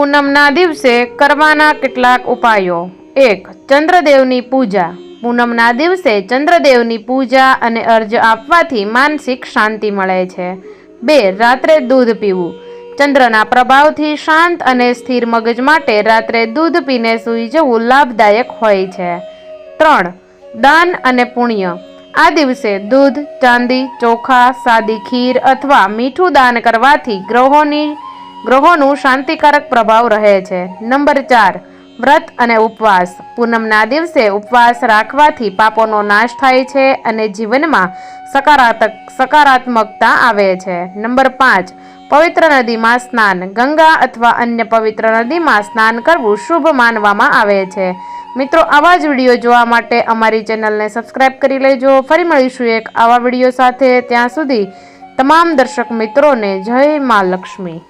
પૂનમના દિવસે કરવાના કેટલાક ઉપાયો. એક, ચંદ્રદેવની પૂજા. પૂનમના દિવસે ચંદ્રદેવની પૂજા અને અર્જ આપવાથી માનસિક શાંતિ મળે છે. બે, રાત્રે દૂધ પીવું. ચંદ્રના પ્રભાવથી શાંત અને સ્થિર મગજ માટે રાત્રે દૂધ પીને સૂઈ જવું લાભદાયક હોય છે. ત્રણ, દાન અને પુણ્ય. આ દિવસે દૂધ, ચાંદી, ચોખા, સાદી ખીર અથવા મીઠું દાન કરવાથી ગ્રહોની ગ્રહોનું શાંતિકારક પ્રભાવ રહે છે. નંબર ચાર, વ્રત અને ઉપવાસ. પૂનમના દિવસે ઉપવાસ રાખવાથી પાપોનો નાશ થાય છે અને જીવનમાં સકારાત્મક સકારાત્મકતા આવે છે. નંબર પાંચ, પવિત્ર નદીમાં સ્નાન. ગંગા અથવા અન્ય પવિત્ર નદીમાં સ્નાન કરવું શુભ માનવામાં આવે છે. મિત્રો, આવા જ વીડિયો જોવા માટે અમારી ચેનલને સબસ્ક્રાઇબ કરી લેજો. ફરી મળીશું એક આવા વીડિયો સાથે. ત્યાં સુધી તમામ દર્શક મિત્રોને જય મા લક્ષ્મી.